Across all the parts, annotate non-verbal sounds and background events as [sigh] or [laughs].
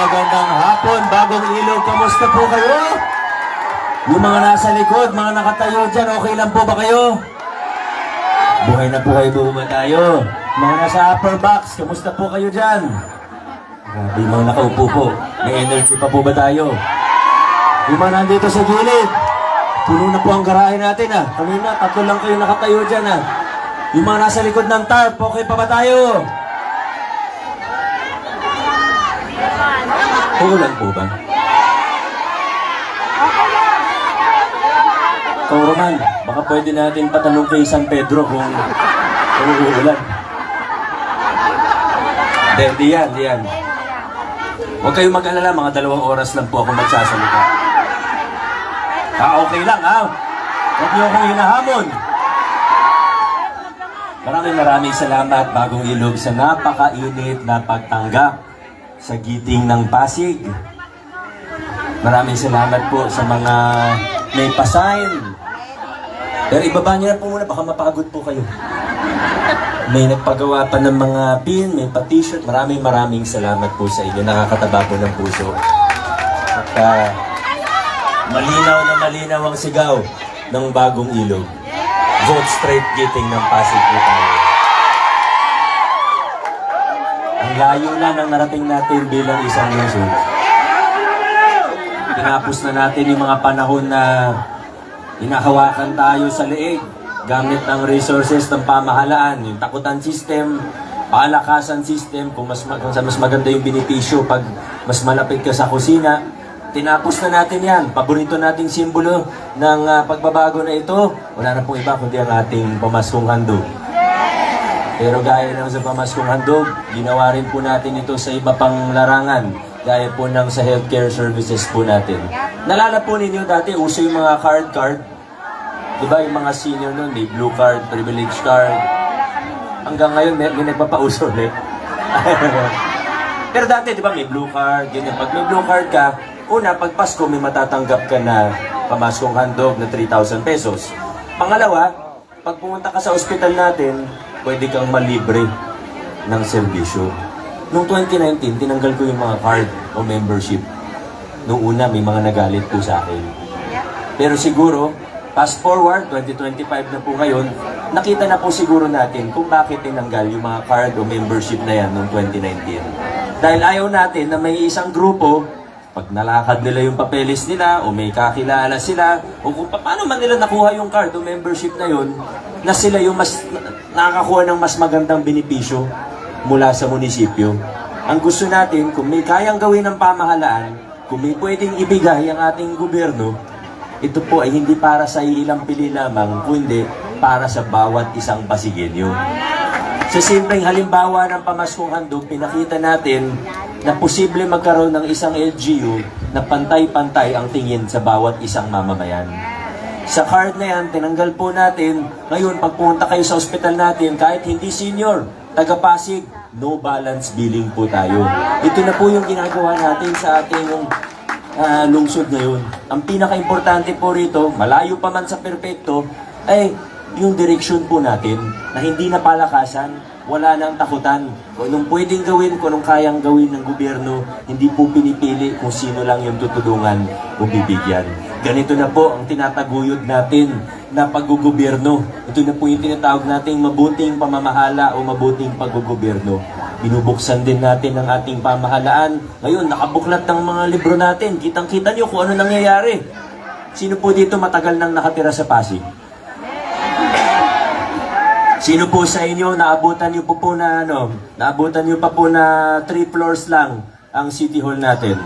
magandang hapon, bagong ilog. Kamusta po kayo? Yung mga nasa likod, mga nakatayo dyan, okay lang po ba kayo? Buhay na po kayo, tayo. Mga nasa upper box, kamusta po kayo dyan? Grabe, yung mga nakaupo po. May energy pa po ba tayo? Yung mga nandito sa gilid, puno na po ang garahe natin ah. Kanina, tatlo lang kayo nakatayo dyan ah. Yung mga nasa likod ng tarp, okay pa ba tayo? Uulan po ba? Kung Roman, baka pwede natin patanong kay San Pedro kung, kung uulan. Hindi, di yan, di yan. Huwag kayong mag-alala, mga dalawang oras lang po ako magsasalita. Ah, okay lang, ha? Huwag niyo akong hinahamon. Maraming maraming salamat, Bagong Ilog, sa napakainit na pagtanggap sa giting ng Pasig. Maraming salamat po sa mga may pasign. Pero ibaba niyo na po muna, baka mapagod po kayo. May nagpagawa pa ng mga pin, may pa-t-shirt. Maraming maraming salamat po sa inyo. Nakakataba po ng puso. At ah, malinaw na malinaw ang sigaw ng bagong ilog. Vote straight giting ng Pasig po tayo. Layo na ng narating natin bilang isang lungsod. Tinapos na natin yung mga panahon na hinahawakan tayo sa leeg gamit ng resources ng pamahalaan, yung takutan system, palakasan system, kung mas, ma- kung mas maganda yung benepisyo pag mas malapit ka sa kusina. Tinapos na natin yan. Paborito nating simbolo ng ah, pagbabago na ito. Wala na pong iba kundi ang ating pamaskong handog. Pero gaya ng sa pamaskong handog, ginawa rin po natin ito sa iba pang larangan. Gaya po ng sa healthcare services po natin. Nalala po ninyo dati, uso yung mga card-card. Di ba yung mga senior nun, may blue card, privilege card. Hanggang ngayon, may, may nagpapauso ulit. [laughs] Pero dati, di ba, may blue card, ganyan. Pag may blue card ka, una, pag Pasko, may matatanggap ka na pamaskong handog na 3,000 pesos. Pangalawa, pag pumunta ka sa ospital natin, pwede kang malibre ng serbisyo. Noong 2019, tinanggal ko yung mga card o membership. Noong una, may mga nagalit po sa akin. Pero siguro, fast forward, 2025 na po ngayon, nakita na po siguro natin kung bakit tinanggal yung mga card o membership na yan noong 2019. Dahil ayaw natin na may isang grupo, pag nalakad nila yung papeles nila o may kakilala sila, o kung pa- paano man nila nakuha yung card o membership na yun, na sila yung mas na- nakakakuha ng mas magandang benepisyo mula sa munisipyo. Ang gusto natin, kung may kayang gawin ng pamahalaan, kung may pwedeng ibigay ang ating gobyerno, ito po ay hindi para sa ilang pili lamang, kundi para sa bawat isang Basigenyo. Sa simpleng halimbawa ng pamaskong handog, pinakita natin na posible magkaroon ng isang LGU na pantay-pantay ang tingin sa bawat isang mamamayan. Sa card na yan, tinanggal po natin. Ngayon, pag pumunta kayo sa ospital natin, kahit hindi senior, taga-Pasig, no balance billing po tayo. Ito na po yung ginagawa natin sa ating ah, lungsod ngayon. Ang pinaka-importante po rito, malayo pa man sa perpekto, ay yung direksyon po natin na hindi na palakasan, wala nang takutan. Kung anong pwedeng gawin, kung anong kayang gawin ng gobyerno, hindi po pinipili kung sino lang yung tutulungan o bibigyan. Ganito na po ang tinataguyod natin na paggugobyerno. Ito na po yung tinatawag nating mabuting pamamahala o mabuting paggugobyerno. Binubuksan din natin ang ating pamahalaan. Ngayon, nakabuklat ng mga libro natin. Kitang-kita nyo kung ano nangyayari. Sino po dito matagal nang nakatira sa Pasig? Sino po sa inyo naabutan niyo po po na ano, naabutan niyo pa po na 3 floors lang ang City Hall natin?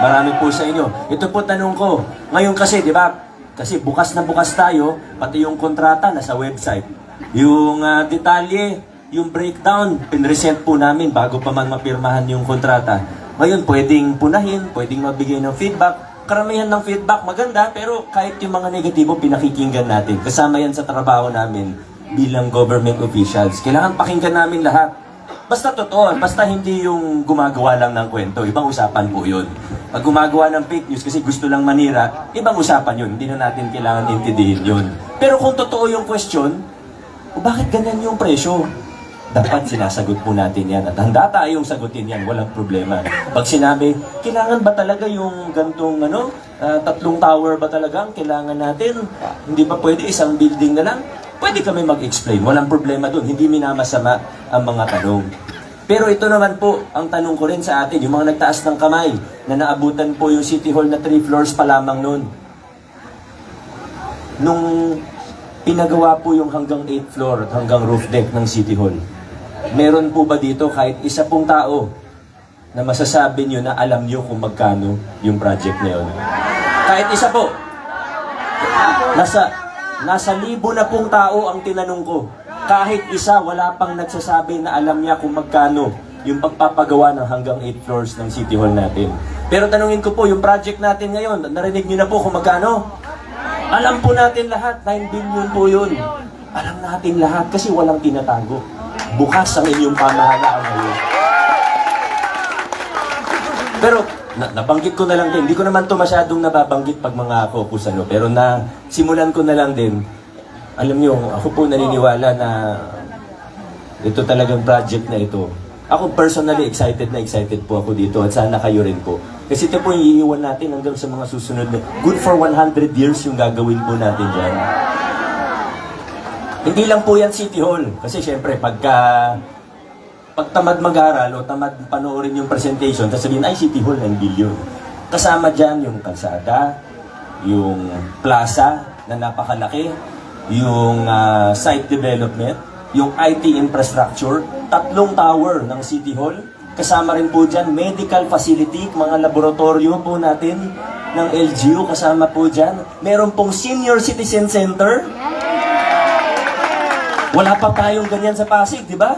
Marami po sa inyo. Ito po tanong ko. Ngayon kasi, di ba? Kasi bukas na bukas tayo, pati yung kontrata nasa website. Yung ah, detalye, yung breakdown, pinresent po namin bago pa man mapirmahan yung kontrata. Ngayon, pwedeng punahin, pwedeng mabigay ng feedback. Karamihan ng feedback maganda, pero kahit yung mga negatibo, pinakikinggan natin. Kasama yan sa trabaho namin bilang government officials. Kailangan pakinggan namin lahat. Basta totoo, basta hindi yung gumagawa lang ng kwento. Ibang usapan po yun. Pag gumagawa ng fake news kasi gusto lang manira, ibang usapan yun. Hindi na natin kailangan intindihin yun. Pero kung totoo yung question, bakit ganyan yung presyo? dapat sinasagot po natin yan. At handa tayong sagutin yan, walang problema. Pag sinabi, kailangan ba talaga yung gantong ano, ah, tatlong tower ba talaga ang kailangan natin? Hindi ba pwede isang building na lang? Pwede kami mag-explain, walang problema doon. Hindi minamasama ang mga tanong. Pero ito naman po, ang tanong ko rin sa atin, yung mga nagtaas ng kamay, na naabutan po yung City Hall na 3 floors pa lamang noon. Nung pinagawa po yung hanggang 8th floor at hanggang roof deck ng City Hall, meron po ba dito kahit isa pong tao na masasabi nyo na alam nyo kung magkano yung project na yun? Kahit isa po. Nasa, nasa libo na pong tao ang tinanong ko. Kahit isa, wala pang nagsasabi na alam niya kung magkano yung pagpapagawa ng hanggang 8 floors ng City Hall natin. Pero tanungin ko po, yung project natin ngayon, narinig niyo na po kung magkano? Alam po natin lahat, 9 billion po yun. Alam natin lahat kasi walang tinatago. Bukas ang inyong pamahalaan ngayon. Pero na, nabanggit ko na lang din, hindi ko naman to masyadong nababanggit pag mga focus ano, pero na simulan ko na lang din. Alam niyo, ako po naniniwala na ito talagang project na ito. Ako personally excited na excited po ako dito at sana kayo rin po. Kasi ito po yung iiwan natin hanggang sa mga susunod na good for 100 years yung gagawin po natin dyan. Hindi lang po yan City Hall. Kasi syempre, pagka pag tamad mag-aral o tamad panoorin yung presentation, tapos sabihin, ay, City Hall, 9 billion. Kasama dyan yung kalsada, yung plaza na napakalaki, yung ah, site development, yung IT infrastructure, tatlong tower ng City Hall, kasama rin po dyan medical facility, mga laboratorio po natin ng LGU, kasama po dyan. Meron pong senior citizen center, wala pa tayong ganyan sa Pasig, di ba?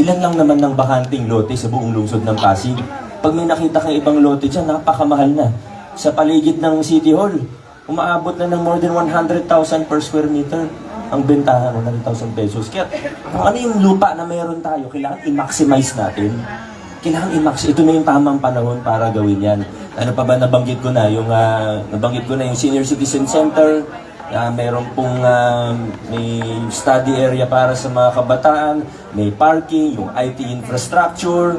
Ilan lang naman ng bakanting lote sa buong lungsod ng Pasig. Pag may nakita kang ibang lote dyan, napakamahal na. Sa paligid ng City Hall, umaabot na ng more than 100,000 per square meter ang bentahan, 100,000 pesos. Kaya kung ano yung lupa na meron tayo, kailangan i-maximize natin. Kailangan i-max. Ito na yung tamang panahon para gawin yan. Ano pa ba nabanggit ko na? Yung, ah, nabanggit ko na yung Senior Citizen Center, Ah, meron pong ah, may study area para sa mga kabataan, may parking, yung IT infrastructure,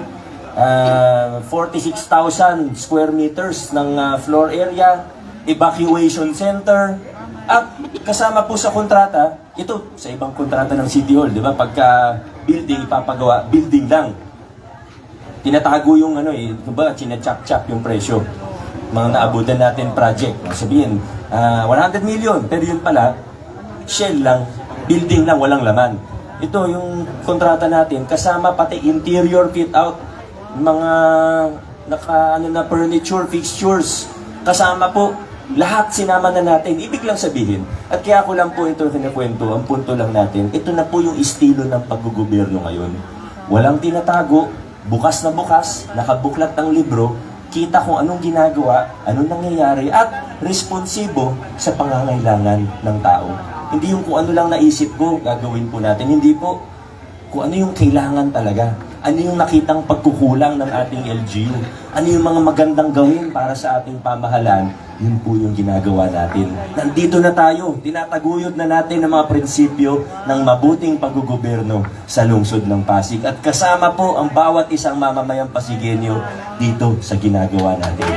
ah, 46,000 square meters ng ah, floor area, evacuation center, at kasama po sa kontrata, ito sa ibang kontrata ng City Hall, di ba? Pagka building ipapagawa, building lang. Tinatago yung ano eh, di ba? China-chop-chop yung presyo mga naabutan natin project. Sabihin, ah, 100 million, pero yun pala, shell lang, building lang, walang laman. Ito yung kontrata natin, kasama pati interior fit out, mga naka ano na furniture, fixtures, kasama po, lahat sinama na natin. Ibig lang sabihin, at kaya ko lang po ito kinakwento, ang punto lang natin, ito na po yung estilo ng paggugobyerno ngayon. Walang tinatago, bukas na bukas, nakabuklat ng libro, kita kung anong ginagawa, anong nangyayari, at responsibo sa pangangailangan ng tao. Hindi yung kung ano lang naisip ko, gagawin po natin. Hindi po kung ano yung kailangan talaga. Ano yung nakitang pagkukulang ng ating LGU. Ano yung mga magandang gawin para sa ating pamahalaan. Yun po yung ginagawa natin. Nandito na tayo. Tinataguyod na natin ang mga prinsipyo ng mabuting paggugoberno sa lungsod ng Pasig. At kasama po ang bawat isang mamamayang Pasigenyo dito sa ginagawa natin.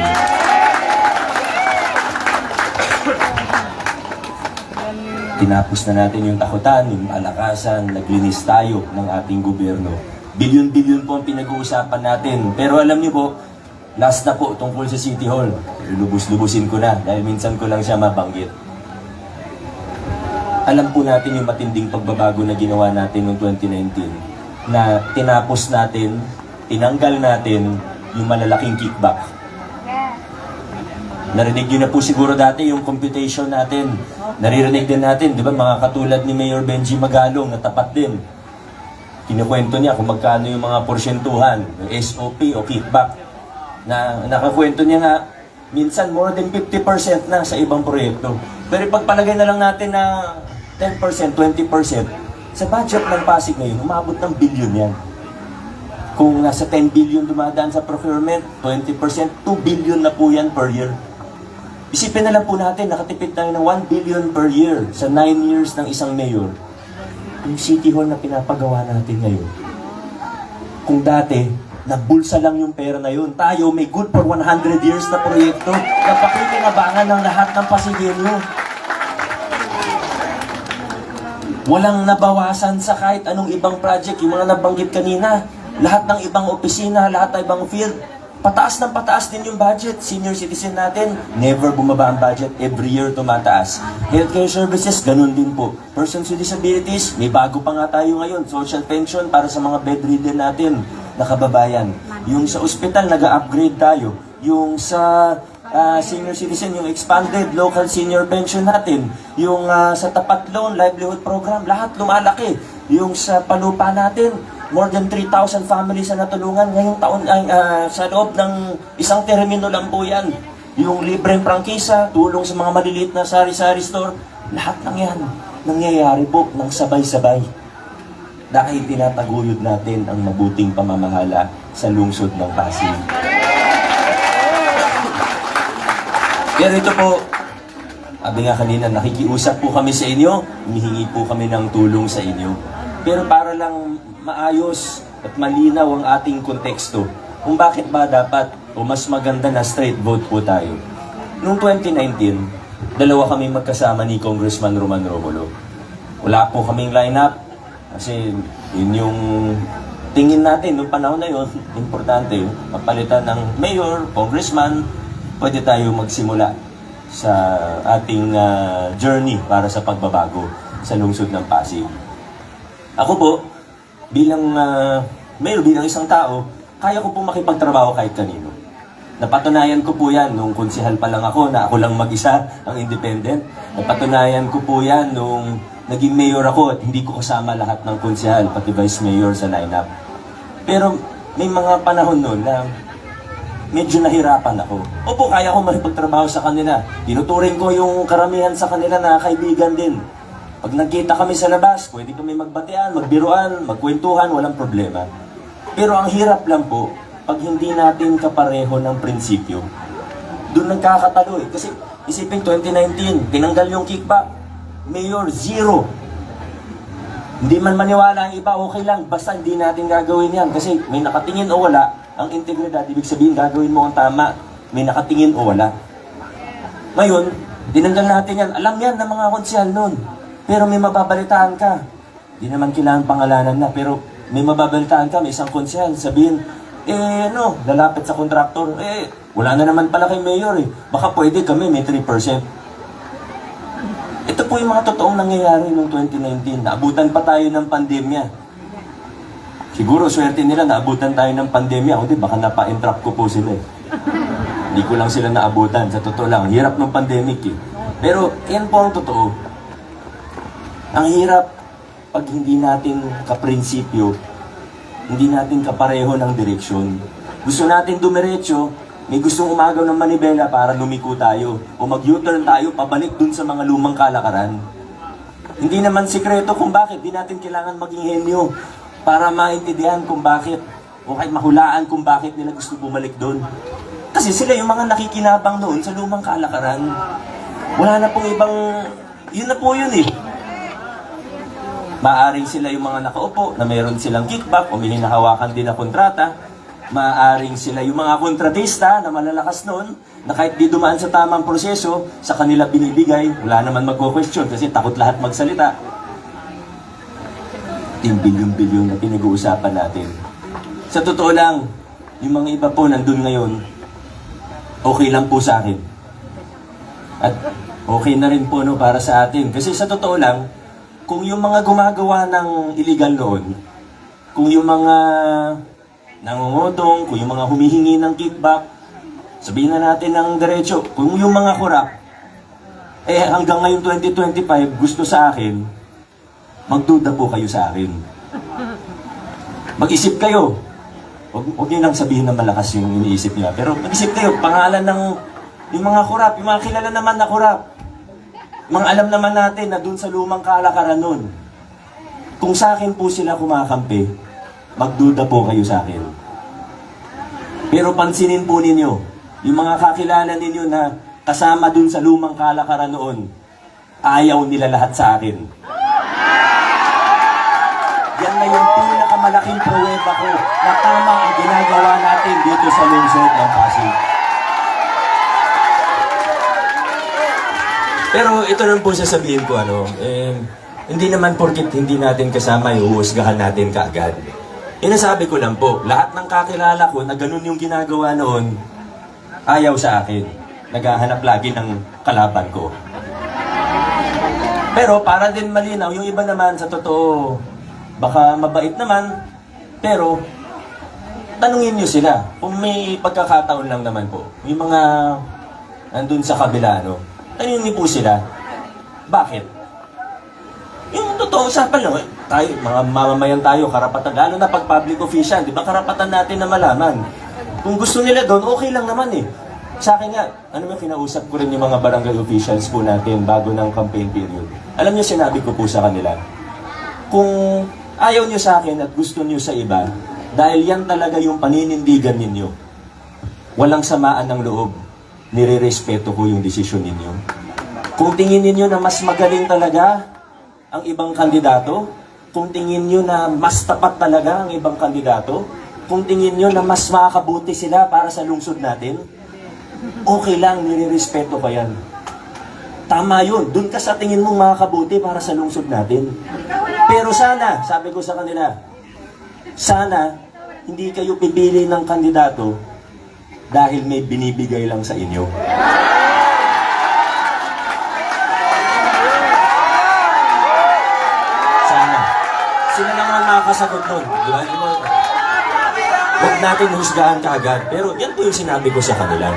Tinapos na natin yung takutan, yung alakasan, naglinis tayo ng ating gobyerno. Bilyon-bilyon po ang pinag-uusapan natin. Pero alam niyo po, last na po tungkol sa City Hall. Lubus-lubusin ko na dahil minsan ko lang siya mabanggit. Alam po natin yung matinding pagbabago na ginawa natin noong 2019 na tinapos natin, tinanggal natin yung malalaking kickback Narinig nyo na po siguro dati yung computation natin. Naririnig din natin, di ba, mga katulad ni Mayor Benji Magalong na tapat din. Kinukwento niya kung magkano yung mga porsyentuhan, SOP o kickback. Na nakakwento niya nga, minsan more than 50% na sa ibang proyekto. Pero pagpalagay na lang natin na 10%, 20%, sa budget ng Pasig ngayon, umabot ng billion yan. Kung nasa 10 billion dumadaan sa procurement, 20%, 2 billion na po yan per year. Isipin na lang po natin, nakatipid tayo ng 1 billion per year sa 9 years ng isang mayor. Yung City Hall na pinapagawa natin ngayon. Kung dati, nabulsa lang yung pera na yun. Tayo, may good for 100 years na proyekto na pakikinabangan ng lahat ng Pasigilyo. Walang nabawasan sa kahit anong ibang project, yung mga nabanggit kanina. Lahat ng ibang opisina, lahat ng ibang field, pataas ng pataas din yung budget. Senior citizen natin, never bumaba ang budget. Every year tumataas. Healthcare services, ganun din po. Persons with disabilities, may bago pa nga tayo ngayon. Social pension para sa mga bedridden natin na kababayan. Yung sa ospital, nag-upgrade tayo. Yung sa ah, senior citizen, yung expanded local senior pension natin, yung ah, sa tapat loan, livelihood program, lahat lumalaki. Yung sa palupa natin, more than 3,000 families na natulungan ngayong taon ay ah, sa loob ng isang termino lang po yan. Yung libreng prangkisa, tulong sa mga maliliit na sari-sari store, lahat ng yan nangyayari po ng sabay-sabay dahil tinataguyod natin ang mabuting pamamahala sa lungsod ng Pasig. Pero ito po, sabi nga kanina, nakikiusap po kami sa inyo, humihingi po kami ng tulong sa inyo. Pero para lang maayos at malinaw ang ating konteksto, kung bakit ba dapat o mas maganda na straight vote po tayo. Noong 2019, dalawa kami magkasama ni Congressman Roman Romulo. Wala po kaming lineup kasi yun yung tingin natin noong panahon na yun, importante, mapalitan ng mayor, congressman, pwede tayo magsimula sa ating ah, journey para sa pagbabago sa lungsod ng Pasig. Ako po, bilang uh, mayor, bilang isang tao, kaya ko po makipagtrabaho kahit kanino. Napatunayan ko po yan nung konsihal pa lang ako na ako lang mag-isa ang independent. Napatunayan ko po yan nung naging mayor ako at hindi ko kasama lahat ng konsihal, pati vice mayor sa lineup. Pero may mga panahon noon na medyo nahirapan ako. Opo, kaya ko makipagtrabaho sa kanila. Tinuturing ko yung karamihan sa kanila na kaibigan din. Pag nagkita kami sa labas, pwede kami magbatean, magbiruan, magkwentuhan, walang problema. Pero ang hirap lang po, pag hindi natin kapareho ng prinsipyo, doon nagkakatalo eh. Kasi isipin 2019, tinanggal yung kickback. Mayor, zero. Hindi man maniwala ang iba, okay lang. Basta hindi natin gagawin yan. Kasi may nakatingin o wala, ang integridad, ibig sabihin gagawin mo ang tama. May nakatingin o wala. Ngayon, tinanggal natin yan. Alam yan ng mga konsyal noon. Pero may mababalitaan ka. Hindi naman kailangan pangalanan na. Pero may mababalitaan ka, may isang konsyal. Sabihin, eh ano, lalapit sa kontraktor. Eh, wala na naman pala kay mayor eh. Baka pwede kami, may 3%. Ito po yung mga totoong nangyayari noong 2019. Naabutan pa tayo ng pandemya. Siguro swerte nila naabutan tayo ng pandemya. O di, baka napa-entrap ko po sila eh. Hindi ko lang sila naabutan. Sa totoo lang, hirap ng pandemic eh. Pero yan po ang totoo. Ang hirap pag hindi natin kaprinsipyo, hindi natin kapareho ng direksyon. Gusto natin dumiretso, may gustong umagaw ng manibela para lumiko tayo o mag-U-turn tayo pabalik dun sa mga lumang kalakaran. Hindi naman sikreto kung bakit di natin kailangan maging henyo para maintindihan kung bakit o kahit mahulaan kung bakit nila gusto bumalik doon. Kasi sila yung mga nakikinabang noon sa lumang kalakaran. Wala na pong ibang... Yun na po yun eh. Maaring sila yung mga nakaupo na meron silang kickback o may hinahawakan din na kontrata. Maaring sila yung mga kontratista na malalakas noon na kahit di dumaan sa tamang proseso, sa kanila binibigay, wala naman magko-question kasi takot lahat magsalita. Yung bilyong-bilyong na pinag-uusapan natin. Sa totoo lang, yung mga iba po nandun ngayon, okay lang po sa akin. At okay na rin po no, para sa atin. Kasi sa totoo lang, kung yung mga gumagawa ng illegal noon, kung yung mga nangungutong, kung yung mga humihingi ng kickback, sabihin na natin ng diretso, kung yung mga kurap, eh hanggang ngayon 2025, gusto sa akin, magduda po kayo sa akin. Mag-isip kayo. Huwag, huwag niyo nang sabihin na malakas yung iniisip niya. Pero mag-isip kayo, pangalan ng yung mga kurap, yung mga kilala naman na kurap. Mga alam naman natin na dun sa lumang kalakaran nun. Kung sa akin po sila kumakampi, magduda po kayo sa akin. Pero pansinin po ninyo, yung mga kakilala ninyo na kasama dun sa lumang kalakaran noon, ayaw nila lahat sa akin. yan na yung pinakamalaking pruweba ko na tama ang ginagawa natin dito sa lungsod ng Pasig. Pero ito lang po sasabihin ko, ano, eh, hindi naman porkit hindi natin kasama, iuusgahan natin kaagad. Inasabi ko lang po, lahat ng kakilala ko na ganun yung ginagawa noon, ayaw sa akin. Naghahanap lagi ng kalaban ko. Pero para din malinaw, yung iba naman sa totoo, baka mabait naman, pero tanungin nyo sila kung may pagkakataon lang naman po. Yung mga nandun sa kabila, no? Tanungin po sila, bakit? Yung totoo usapan lang, eh, tayo, mga mamamayan tayo, karapatan, lalo na pag public official, di ba karapatan natin na malaman. Kung gusto nila doon, okay lang naman eh. Sa akin nga, ano ba kinausap ko rin yung mga barangay officials po natin bago ng campaign period. Alam niyo, sinabi ko po sa kanila, kung ayaw niyo sa akin at gusto niyo sa iba, dahil yan talaga yung paninindigan ninyo, walang samaan ng loob, nire-respeto ko yung desisyon ninyo. Kung tingin ninyo na mas magaling talaga ang ibang kandidato, kung tingin nyo na mas tapat talaga ang ibang kandidato, kung tingin nyo na mas makakabuti sila para sa lungsod natin, okay lang, nire-respeto ka yan. Tama yun. Doon ka sa tingin mong makakabuti para sa lungsod natin. Pero sana, sabi ko sa kanila, sana hindi kayo pipili ng kandidato dahil may binibigay lang sa inyo. Sana. Sila naman makakasagot nun. Di ba? Di ba? Huwag natin husgahan kaagad. Pero yan po yung sinabi ko sa kanila.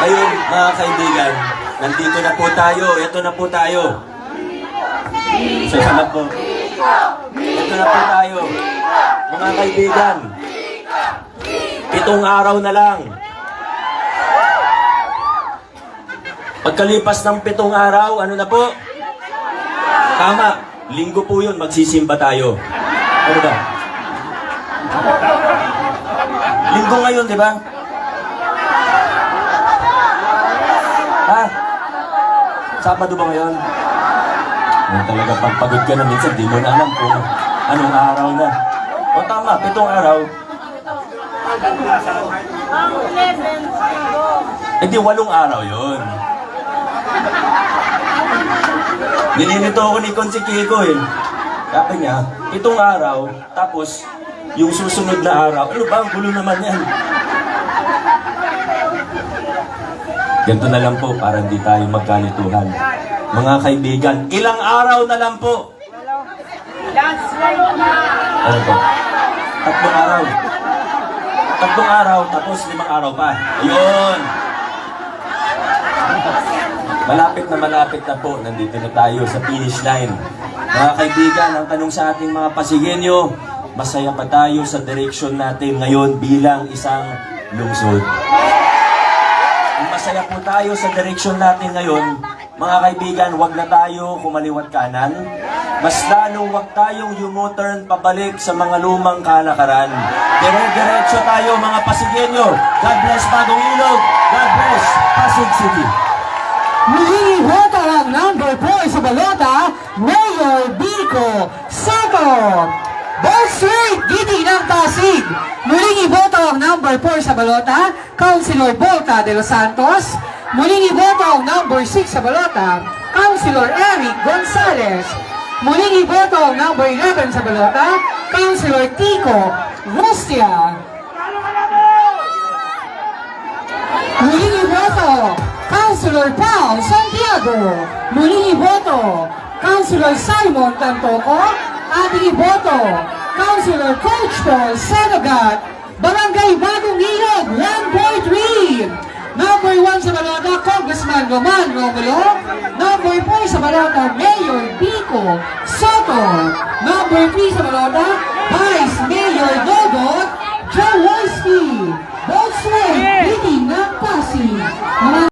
Ayun, mga kaibigan, nandito na po tayo. Ito na po tayo. Salamat po. Ito na po tayo. Mga kaibigan, pitong araw na lang. Pagkalipas ng pitong araw, ano na po? Tama, linggo po yun, magsisimba tayo. Ano ba? Linggo ngayon, di ba? Ha? Sabado ba ngayon? Yan talaga, pag pagod ka na minsan, di mo na alam kung anong araw na. O tama, pitong araw. Eh di walong araw yun. Nilinito ako ni Konsi Kiko eh. Sabi niya, itong araw, tapos yung susunod na araw, ano ba, ang gulo naman yan. Ganito na lang po para hindi tayo magkalituhan. Mga kaibigan, ilang araw na lang po. Ano po? Tatlong araw. Tatlong araw, tapos limang araw pa. Ayun! Malapit na malapit na po. Nandito na tayo sa finish line. Mga kaibigan, ang tanong sa ating mga pasigenyo, masaya pa tayo sa direction natin ngayon bilang isang lungsod. Masaya po tayo sa direction natin ngayon, mga kaibigan, wag na tayo kumaliwat kanan. Mas lalong wag tayong U-turn pabalik sa mga lumang kalakaran. Dire-diretso tayo mga Pasigenyo. God bless Bagong Ilog. God bless Pasig City. Muling iboto ang number 4 sa balota, Mayor Bico Soto. Ball Street, Gidi ng Pasig. Muling iboto ang number 4 sa balota, Councilor Volta de los Santos. Muling iboto ang number 6 sa balota, Councilor Eric Gonzalez. Muling iboto ang number 11 sa balota, Councilor Tico Rustia. Muling iboto, Councilor Paul Santiago. Muling iboto, Councilor Simon Tantoco. Ating iboto, Councilor Coach Paul Senagat. Barangay Bagong Ilog, 1.3. Number 1 sa balota, Congressman Roman Romulo. Number 4 sa balota, Mayor Pico Soto. Number 3 sa balota, Vice Mayor Dodot Jaworski. Volkswagen, Meeting ng Pasig.